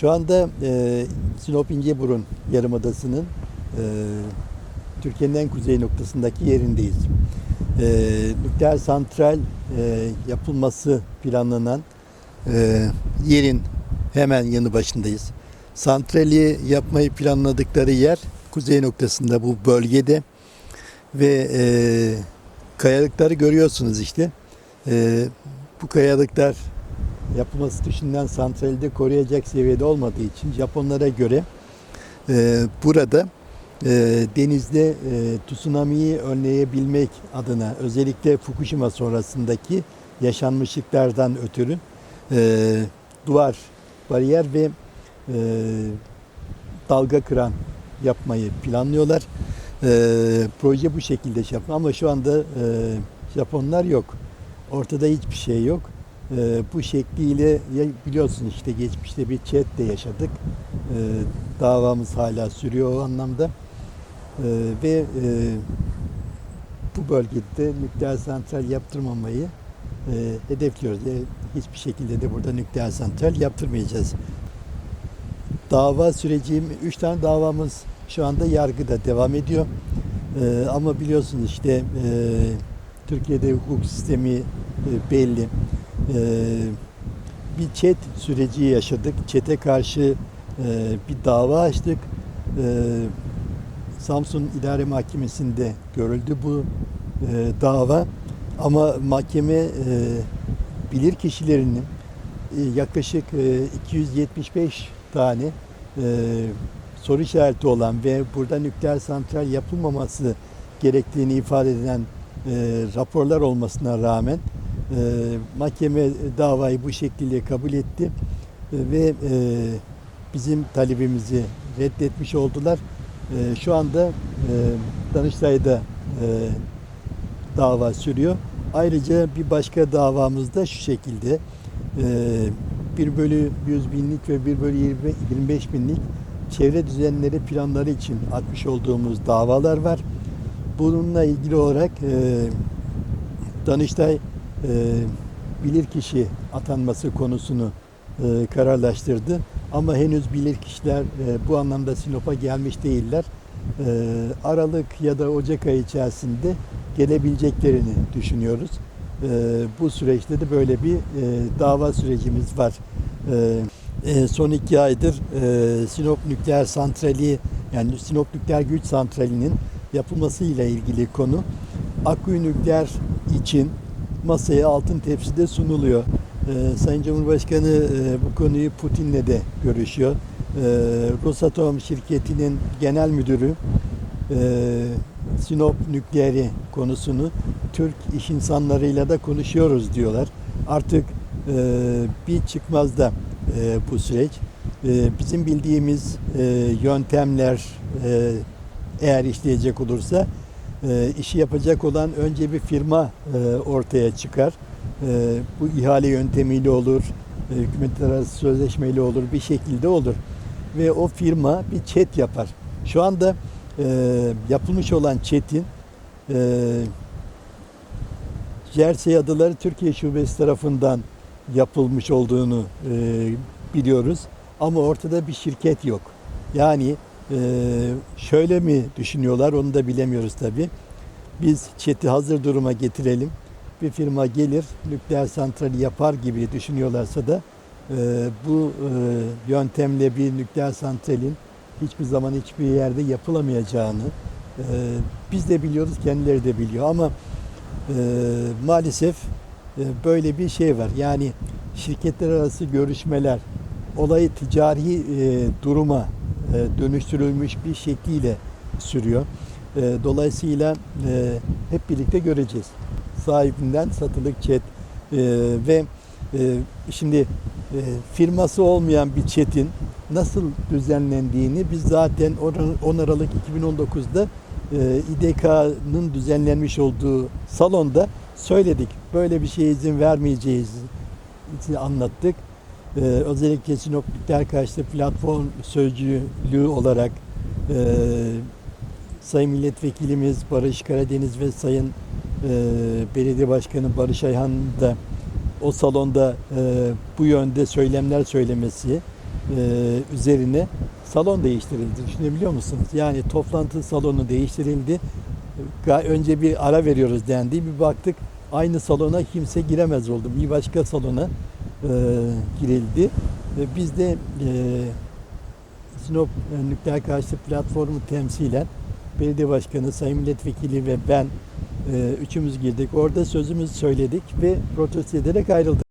Şu anda e, Sinop İnceburun Yarımadası'nın e, Türkiye'nin en kuzey noktasındaki yerindeyiz. E, nükleer santral e, yapılması planlanan e, yerin hemen yanı başındayız. Santrali yapmayı planladıkları yer kuzey noktasında bu bölgede ve e, kayalıkları görüyorsunuz işte. E, bu kayalıklar yapılması düşünülen santrali de koruyacak seviyede olmadığı için Japonlara göre e, burada e, denizde e, tsunami'yi önleyebilmek adına özellikle Fukushima sonrasındaki yaşanmışlıklardan ötürü e, duvar, bariyer ve e, dalga kıran yapmayı planlıyorlar. E, proje bu şekilde şey yapıyor ama şu anda e, Japonlar yok. Ortada hiçbir şey yok. E, bu şekliyle ya biliyorsun işte geçmişte bir chat de yaşadık. E, davamız hala sürüyor o anlamda. E, ve e, bu bölgede nükleer santral yaptırmamayı e, hedefliyoruz. E, hiçbir şekilde de burada nükleer santral yaptırmayacağız. Dava süreci, üç tane davamız şu anda yargıda devam ediyor. E, ama biliyorsunuz işte e, Türkiye'de hukuk sistemi e, belli. E, bir çet süreci yaşadık. Çete karşı e, bir dava açtık. E, Samsun İdare Mahkemesi'nde görüldü bu e, dava. Ama mahkeme e, bilir kişilerinin yaklaşık e, 275 tane soru işareti olan ve burada nükleer santral yapılmaması gerektiğini ifade eden e, raporlar olmasına rağmen e, mahkeme davayı bu şekilde kabul etti E, ve e, bizim talebimizi reddetmiş oldular. E, şu anda e, Danıştay'da e, dava sürüyor. Ayrıca bir başka davamız da şu şekilde. E, 1 bölü 100 binlik ve 1 bölü 20 25 binlik çevre düzenleri planları için atmış olduğumuz davalar var. Bununla ilgili olarak e, Danıştay bilirkişi atanması konusunu e, kararlaştırdı. Ama henüz bilirkişiler e, bu anlamda Sinop'a gelmiş değiller. E, Aralık ya da Ocak ayı içerisinde gelebileceklerini düşünüyoruz. E, bu süreçte de böyle bir e, dava sürecimiz var. E, e, son iki aydır e, Sinop Nükleer Santrali yani Sinop Nükleer Güç Santrali'nin yapılması ile ilgili konu Akkuyu Nükleer için masaya altın tepside sunuluyor. E, Sayın Cumhurbaşkanı e, bu konuyu Putin'le de görüşüyor. E, Rosatom şirketinin genel müdürü e, Sinop nükleeri konusunu Türk iş insanlarıyla da konuşuyoruz diyorlar. Artık e, bir çıkmazda e, bu süreç. E, bizim bildiğimiz e, yöntemler e, eğer işleyecek olursa e, işi yapacak olan önce bir firma e, ortaya çıkar. E, bu ihale yöntemiyle olur, e, hükümetler arası sözleşmeyle olur, bir şekilde olur. Ve o firma bir çet yapar. Şu anda e, yapılmış olan çetin Jersey Adaları Türkiye Şubesi tarafından yapılmış olduğunu biliyoruz. Ama ortada bir şirket yok. Yani e, şöyle mi düşünüyorlar onu da bilemiyoruz tabii. Biz çeti hazır duruma getirelim. Bir firma gelir nükleer santrali yapar gibi düşünüyorlarsa da e, bu e, yöntemle bir nükleer santralin hiçbir zaman hiçbir yerde yapılamayacağını e, biz de biliyoruz kendileri de biliyor ama maalesef böyle bir şey var. Yani şirketler arası görüşmeler olayı ticari e, duruma dönüştürülmüş bir şekliyle sürüyor. E, dolayısıyla e, hep birlikte göreceğiz. Sahibinden satılık çet e, ve e, şimdi e, firması olmayan bir çetin nasıl düzenlendiğini biz zaten 10 Aralık 2019'da e, İDK'nın düzenlenmiş olduğu salonda söyledik. Böyle bir şeye izin vermeyeceğiz anlattık. Ee, özellikle Sinop Nükleer Karşıtı Platform Sözcülüğü olarak e, Sayın Milletvekilimiz Barış Karadeniz ve Sayın e, Belediye Başkanı Barış Ayhan da o salonda e, bu yönde söylemler söylemesi e, üzerine salon değiştirildi. Düşünebiliyor musunuz? Yani toplantı salonu değiştirildi. Önce bir ara veriyoruz dendi. Bir baktık aynı salona kimse giremez oldu. Bir başka salona e, girildi. Ve biz de e, Sinop e, Nükleer Karşıtı Platformu temsilen belediye başkanı, sayın milletvekili ve ben e, üçümüz girdik. Orada sözümüzü söyledik ve protesto ederek ayrıldık.